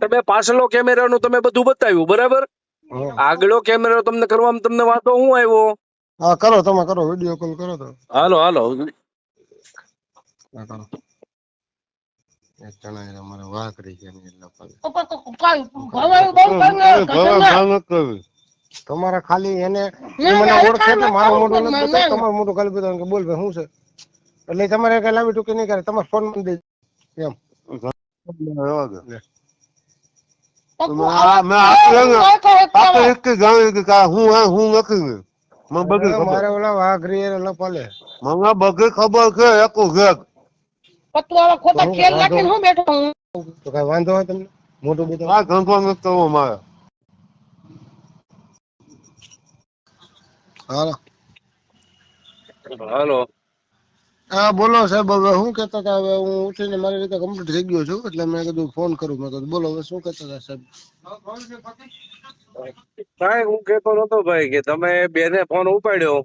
તમે પાછલો કેમેરાનું તમે બધું બતાવ્યું બરાબર? આગળો કેમેરો તમને કરવામાં તમને વાંધો હું આવ્યો? હા કરો તમે કરો વિડિયો કોલ કરો તો હાલો હાલો. કરો. અમારે એટલે. તમારે ખાલી એને મને ઓળખે એટલે મારું મોઢું નથી તમારું મોઢું ખાલી બતાવવાનું કે બોલ ભાઈ શું છે? એટલે તમારે કઈ લાવી ટૂંકી નહીં કરે તમારે ફોનમાં દે. એમ લે. હવે મારે ઓલા વાઘ રહી એને લપાલે મને બધી ખબર છે એકું ઘેર પતવાળા ખોટા તેલ નાખીને હું બેઠો હું તો કઈ વાંધો હોય તમને મોઢું બતાવો આ ધંધો નથી કરવો મારે હાલો હાલો હા બોલો સાહેબ હવે શું કહેતા હતા હવે હું ઉઠીને મારી રીતે કમ્પ્લીટ થઈ ગયો છું એટલે મેં કીધું ફોન કરું મેં કીધું બોલો હવે શું કહેતા હતા સાહેબ? કાંઈ હું કેતો નતો ભાઈ કે તમે બેને ફોન ઉપાડ્યો.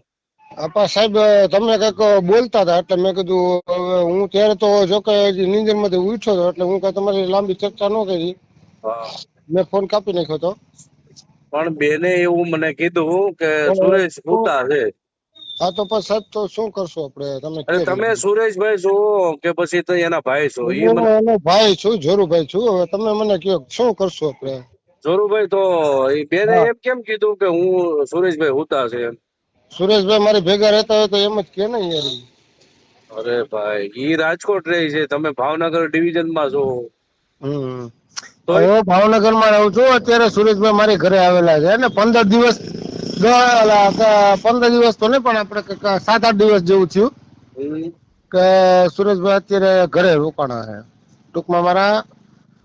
આપા સાહેબ તમે કંઈક બોલતા હતા એટલે મેં કીધું હવે હું ત્યારે તો જો કે નિંદરમાંથી ઉઠ્યો હતો એટલે હું કઈ તમારી લાંબી ચર્ચા ન કરી. મેં ફોન કાપી નાખ્યો હતો પણ બેને એવું મને કીધું કે સુરેશ ઉતા છે. હા તો પછી સાહેબ તો શું કરશું આપણે? તમે અરે તમે સુરેશભાઈ છો કે પછી તો એના ભાઈ છો એનો ભાઈ છું જોરુભાઈ છું. હવે તમે મને કહો શું કરશું આપણે? જોરુભાઈ તો એ બેને એમ કેમ કીધું કે હું સુરેશભાઈ હુતા છે સુરેશભાઈ મારી ભેગા રહેતા હોય તો એમ જ કે ને યાર અરે ભાઈ ઈ રાજકોટ રહે છે તમે ભાવનગર ડિવિઝનમાં છો. હમ. તો હું ભાવનગરમાં રહું છું અત્યારે સુરેશભાઈ મારી ઘરે આવેલા છે અને પંદર દિવસ પંદર દિવસ તો નહીં પણ આપણે સાત આઠ દિવસ જેવું થયું. કે સુરેશભાઈ અત્યારે ઘરે રોકાણા છે. ટૂંકમાં મારા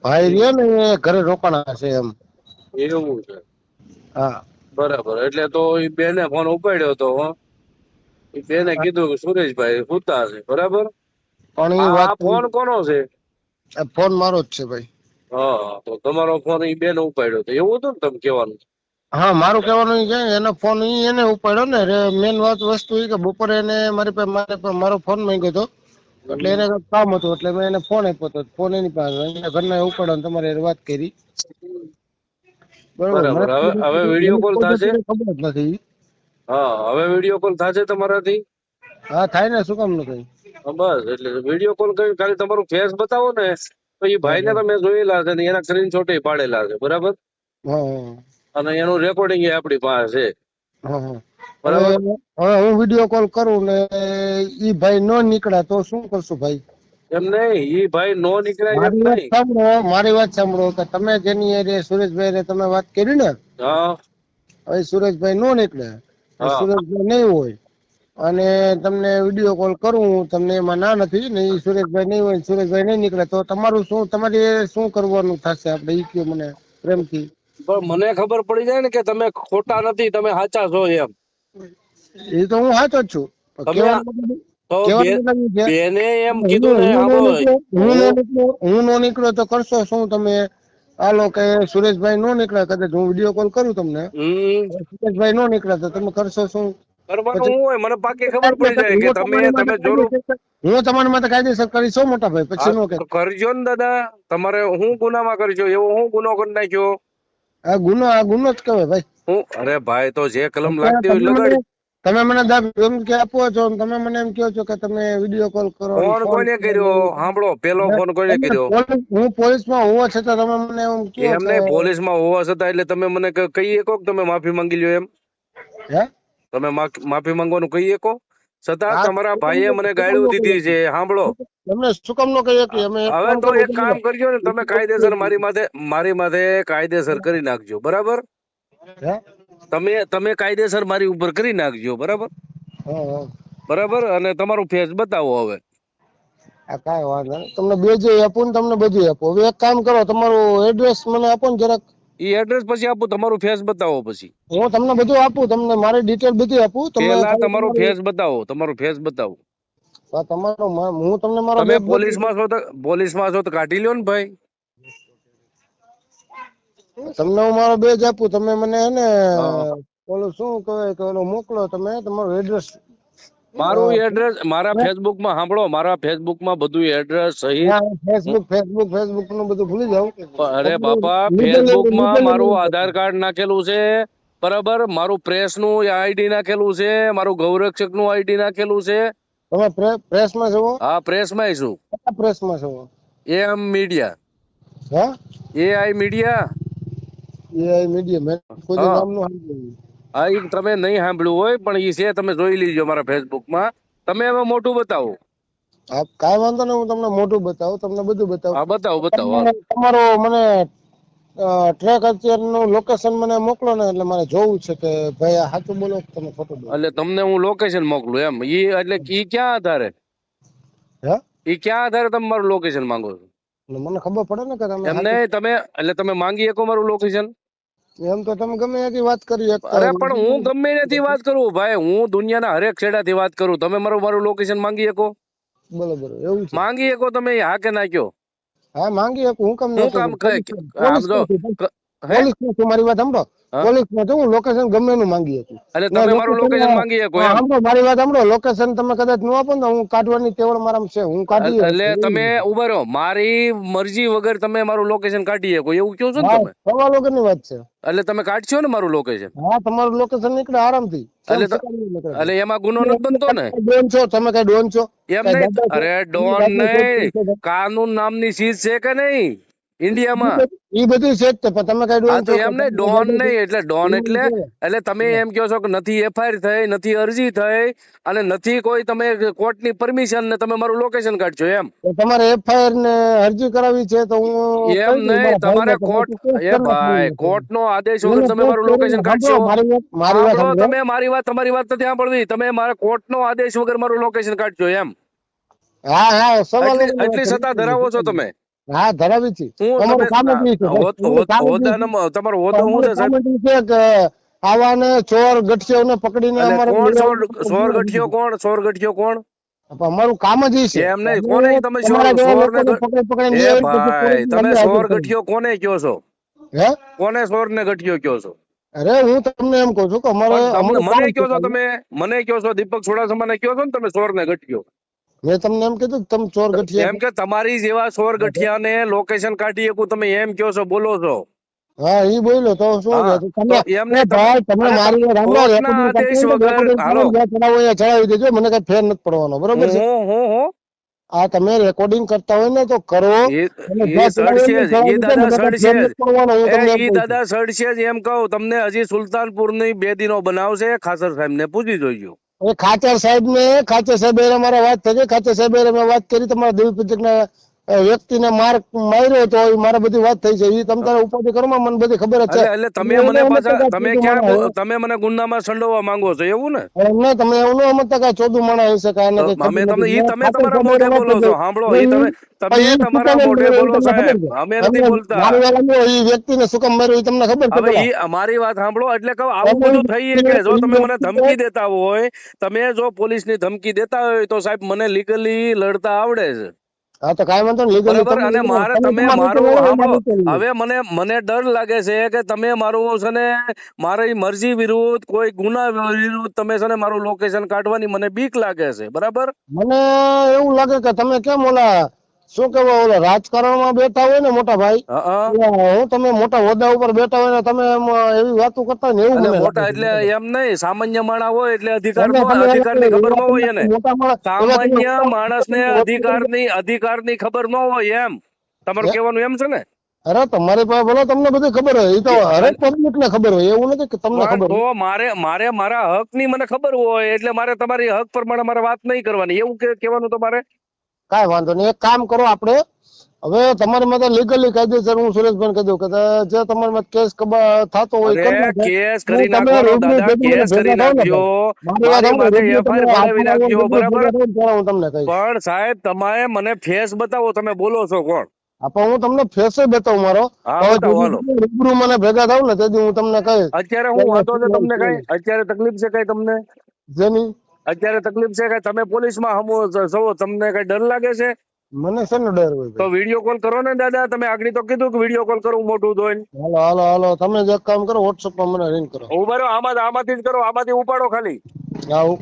ભાઈ રહ્યા ને એ ઘરે રોકાણા છે એમ. એવું છે. હા. બરાબર. એટલે તો એ બેને ફોન ઉપાડ્યો તો હો. ઈ બેને કીધું કે સુરેશભાઈ સુતા છે. બરાબર? પણ એ વાત ફોન કોનો છે? ફોન મારો જ છે ભાઈ. હા તો તમારો ફોન એ બેને ઉપાડ્યો તો. એવું હતું ને તમે કહેવાનું? હા મારું કહેવાનું છે એનો ફોન ઈ એને ઉપાડ્યો ને મેન વાત વસ્તુ એ કે બપોરે એને મારી પાસે મારે મારો ફોન માંગ્યો હતો એટલે એને કામ હતું એટલે મેં એને ફોન આપ્યો હતો ફોન એની પાસે એના ઘરના ઉપાડ્યો ને તમારે વાત કરી. બરાબર. હવે- હવે વિડિયો કોલ થશે? ખબર જ નથી હા હવે વીડિયો કોલ થશે તમારાથી? હા થાય ને શું કામ નથી બસ એટલે વીડિયો કોલ કરી ખાલી તમારું ફેસ બતાવો ને તો એ ભાઈને તમે જોયેલા છે ને એના સ્ક્રીનશોટ પાડેલા છે બરાબર? હા. અને એનું રેકોર્ડિંગ આપણી પાસે છે. બરાબર? હવે હું વીડિયો કોલ કરું ને ઈ ભાઈ નો નીકળ્યા તો શું કરશું ભાઈ? એમ નહીં ઈ ભાઈ નો નીકળાય એમ નહીં. સાંભળો મારી વાત સાંભળો કે તમે જેની એરે સુરેશભાઈ રે તમે વાત કરી ને હા. હવે સુરેશભાઈ નો નીકળે. સુરેશભાઈ નહીં હોય. અને તમને વીડિયો કોલ કરું તમને એમાં ના નથી ને ઈ સુરેશભાઈ નહીં હોય સુરેશભાઈ નહીં નીકળે તો તમારું શું તમારી શું કરવાનું થશે આપણે? ઈ કયો મને પ્રેમથી. પણ મને ખબર પડી જાય ને કે તમે ખોટા નથી તમે સાચા છો એમ. એ તો હું સાચો જ છું. બેને એમ કીધું ને હું નો નીકળ્યો- હું હું તો કરશો શું તમે? હાલો કે સુરેશભાઈ નો કદાચ હું વીડિયો કોલ કરું તમને. સુરેશભાઈ નો નીકળ્યા તો તમે કરશો શું? કરવાનું હોય મને પાકી ખબર પડી જાય કે તમે તમે જોરું હું તમારી માટે કાયદેસર કરી છો મોટા ભાઈ પછી નો કે કરજો ને દાદા તમારે હું ગુનામાં કરજો એવો હું ગુનો કરી નાખ્યો? આ ગુનો આ ગુનો જ કહેવાય ભાઈ. હું? અરે ભાઈ તો જે કલમ લાગતી હોય તમે લગાડી. તમે મને દાબ એમ કે આપો છો તમે મને એમ કહો છો કે તમે વીડિયો કોલ કરો. ફોન કોને કર્યો? સાંભળો પેલો ફોન કોને કર્યો? હું પોલીસ- પોલીસમાં હોવા છતાં તમે મને એમ કહો એમ નહીં પોલીસમાં હોવા છતાં એટલે તમે મને કહી શકો કે તમે માફી માંગી લ્યો એમ. હે? તમે માફ- માફી માંગવાનું કહી શકો છતાં તમારા ભાઈએ મને ગાળ્યું દીધી છે સાંભળો. તમને શું કામ નો કહીએ કે અમે હવે તો એક કામ કરજો ને તમે કાયદેસર મારી માથે મારી માથે કાયદેસર કરી નાખજો બરાબર? હે? તમે તમે કાયદેસર મારી ઉપર કરી નાખજો બરાબર. બરાબર? અને તમારું ફેસ બતાવો હવે. કાંઈ વાંધો નહીં. તમને બે જે આપું ને તમને બધું આપો. હવે એક કામ કરો તમારું એડ્રેસ મને આપો ને જરાક. ઈ એડ્રેસ પછી આપું તમારું ફેસ બતાવો પછી. હું તમને બધું આપું તમને મારી ડિટેલ બધી આપું તમે તમારો ફેસ બતાવો તમારો ફેસ બતાવો. હા, તમારો હું તમને મારો તમે પોલીસમાં છો તો પોલીસમાં છો તો કાઢી લ્યો ને ભાઈ. તમને હું મારો બેજ આપું તમે મને હે ને. ઓલું શું કહેવાય કે ઓલું મોકલો તમે તમારું એડ્રેસ મારું એડ્રેસ મારા ફેસબુકમાં સાંભળો મારા ફેસબુકમાં બધું એડ્રેસ સહિત ફેસબુક ફેસબુક ફેસબુકનું બધું ભૂલી જાવ અરે બાપા ફેસબુકમાં મારું આધાર કાર્ડ નાખેલું છે. બરાબર? મારું પ્રેસનું આઈડી નાખેલું છે. મારું ગૌરક્ષકનું આઈડી નાખેલું છે. તમે પ્રેસમાં છો? હા પ્રેસમાં છું. પ્રેસમાં છો? એમ મીડિયા હા? એઆઈ મીડિયા એ આઈ કોઈ દી હા. નામનું હા એ તમે નહીં સાંભળ્યું હોય પણ એ છે તમે જોઈ લીજો મારા ફેસબુકમાં. તમે હવે મોટું બતાવો. હા કાંઈ વાંધો નહીં હું તમને મોટું બતાવું તમને બધું બતાવું. હા બતાવો બતાવો તમારો મને ટ્રેક અત્યારનું લોકેશન મને મોકલો ને એટલે મારે જોવું છે કે ભાઈ આ સાચું બોલો કે તમે ખોટું બોલો. એટલે તમને હું લોકેશન મોકલું એમ. ઈ એટલે ઈ ક્યાં આધારે? હે? ઈ ક્યાં આધારે તમે મારું લોકેશન માંગો છો? મને ખબર પડે ને કે તમે તમે એટલે તમે માંગી શકો મારું લોકેશન એમ તો તમે ગમે ત્યાંથી વાત કરી અરે પણ હું ગમે ત્યાંથી વાત કરું. ભાઈ હું દુનિયાના હરેક છેડાથી વાત કરું. તમે મારું મારું લોકેશન માંગી શકો. બરોબર એવું છે. માંગી શકો તમે હા કે ના કયો હા માંગી શકું. હું કામ હું કામ? પોલીસનું છું મારી વાત સાંભળો? પોલીસનું છું હું લોકેશન ગમે નું માંગી હતી એટલે તમે મારું લોકેશન માંગી શકો એમ. સાંભળો મારી વાત સાંભળો. લોકેશન તમે કદાચ ન આપો ને હું કાઢવાની તેવડ મારામાં છે. હું કાઢી એટલે તમે ઊભા રહો. મારી મરજી વગર તમે મારું લોકેશન કાઢી શકો. એવું કહો છો ને તમે? સવા વગરની વાત છે. એટલે તમે કાઢશો ને મારું લોકેશન હા તમારું લોકેશન નીકળે આરામથી. એટલે તો-. એટલે એમાં ગુનો નથી બનતો ને? ડોન છો તમે કઈ ડોન છો? એમ નહીં. અરે ડોન નહીં. કાનૂન નામની ચીજ છે કે નહીં? ઇન્ડિયામાં? એ બધું છે જ પણ તમે કઈ તો એમ નહીં ડોન નહીં એટલે ડોન એટલે એટલે તમે એમ કહો છો કે નથી એફઆઈઆર થઈ નથી અરજી થઈ અને નથી કોઈ તમે કોર્ટની પરમિશન ને તમે મારું લોકેશન કાઢજો એમ. તમારે એફઆઈઆર ને અરજી કરાવી છે તો હું એમ નહીં તમારે કોર્ટ એ ભાઈ. કોર્ટ નો આદેશ વગર તમે મારું લોકેશન કાઢજો મારી વાત. તમે મારી વાત તમારી વાત નથી સાંભળવી તમે મારા કોર્ટ નો આદેશ વગર મારું લોકેશન કાઢજો એમ. હા હા સવાલ એટલી સત્તા ધરાવો છો તમે. હા ધરાવી છે. હું તમારું હોદ- કામ છે. સાહેબ? આવાને ચોર ગઠિયાઓને પકડીને અમારો સોર ગઠિયો કોણ? ચોર ગઠિયો કોણ? અમારું કામ જ છે. એમ નહીં, કોને તમે ચોર ભાઈ તમે ચોર ગઠિયો કોને કયો છો? હે? કોને સોર ને ગઠિયો કયો છો? અરે હું તમને એમ કહું છું કે અમારે મને કહો કયો છો તમે? મને કયો છો? દીપક સોડાસમાને કયો છો ને તમે સોર ને ગઠિયો? મેં તમને એમ કીધું તમે ચોર ગઠિયા એમ કે તમારી જેવા સોર ગઠિયાને લોકેશન કાઢી શકું તમે એમ કયો છો બોલો છો. હા ઈ બોલ્યો તો શું? તમે એમને ભાઈ તમે મારી રામલા આદેશ વગર- હાલો. ચડાવો દેજો મને કઈ ફેર નથી પડવાનો બરોબર છે? હું હું હું? આ તમે રેકોર્ડિંગ કરતા હોય ને તો કરો. એ સડશે જ એમ કહું. દાદા સડશે જ. એમ કહું તમને હજી સુલતાનપુરની બે દિનો બનાવશે ખાસર સાહેબ ને પૂછી જોઈજો એ ખાચર સાહેબ ને ખાચર સાહેબ મારા વાત થઈ ખાચર સાહેબ વાત કરી, તમારા દેવી વ્યક્તિને માર માર્યો તો ઈ મારે બધી વાત થઈ છે. એ તમે તારે ઉપાધિ કરો મને બધી ખબર જ છે એટલે તમે મને પાછા તમે ક્યાં તમે મને ગુનામાં સંડોવા માંગો છો? એવું ને? ના તમે એવું ન સમજતા કે ચોદું માણસ હશે કે આને અમે તમને. ઈ તમે તમારા મોઢે બોલો છો સાંભળો ઈ- તમે તમે તમારા મોઢે બોલો સાહેબ છે? અમે નથી બોલતા. મારી વાત સાંભળો, ઈ વ્યક્તિને શું કામ માર્યો ઈ તમને ખબર છે હવે? ઈ અમારી વાત સાંભળો એટલે કહું આવું બધું થઈ કે જો તમે મને ધમકી દેતા હોય તમે જો પોલીસની ધમકી દેતા હોય તો સાહેબ મને લીગલી લડતા આવડે છે. હા તો કાઈ વાંધો નહીં બરાબર અને મારે તમે મારું. હવે મને મને ડર લાગે છે કે તમે મારું છે ને મારી મરજી વિરુદ્ધ કોઈ ગુના વિરુદ્ધ તમે છે ને મારું લોકેશન કાઢવાની મને બીક લાગે છે બરાબર મને એવું લાગે કે તમે કેમ ઓલા શું કેવાય ઓલા રાજકારણમાં બેઠા હોય ને મોટા ભાઈ? હા તમે મોટા હોદ્દા ઉપર બેઠા હોય ને તમે એમ એવી વાતો કરતા ને એવું મોટા એટલે એમ નહીં સામાન્ય માણસ હોય એટલે અધિકાર અધિકારની ખબર ન હોય એને. સામાન્ય માણસને અધિકારની અધિકારની ખબર ન હોય એમ. તમારું? કહેવાનું એમ છે ને? અરે તમારી પાસે ભલે તમને બધી ખબર હોય એ તો હરેક પબ્લિક ને ખબર હોય એવું નથી કે તમને ખબર તો. મારે મારે મારા હકની મને ખબર હોય એટલે મારે તમારી હક પ્રમાણે મારે વાત નહીં કરવાની. એવું કે કહેવાનું તમારે? કાંઈ વાંધો નહીં. એક કામ કરો આપણે. હવે તમારી માટે લીગલી કાયદેસર હું સુરેશભાઈ કહી દઉં કે જે તમારી માટે કેસ થતો હોય. કેસ કરી નાખો દાદા કેસ કરી નાખજો. હું તમને કહીશ. પણ સાહેબ તમે મને ફેસ બતાવો તમે બોલો છો કોણ? હા, પણ હું તમને ફેસે બતાવું મારો. રૂબરૂ મને ભેગા થાવ ને તેથી હું તમને કહીશ. અત્યારે હું છે તમને કઈ? અત્યારે તકલીફ છે કઈ તમને? જેની અત્યારે તકલીફ છે કે તમે પોલીસમાં હમો છો તમને કઈ ડર લાગે છે? મને શેનો ડર હોય તો વીડિયો કોલ કરો ને દાદા. તમે આગળ તો કીધું કે વીડિયો કોલ કરું મોટું ધોઈને. હાલો હાલો હાલો. તમે જ એક કામ કરો વોટ્સઅપમાં મને રિંગ કરો. ઊભા રહો આમાં આમાંથી જ કરો આમાંથી ઉપાડો ખાલી. હા હું-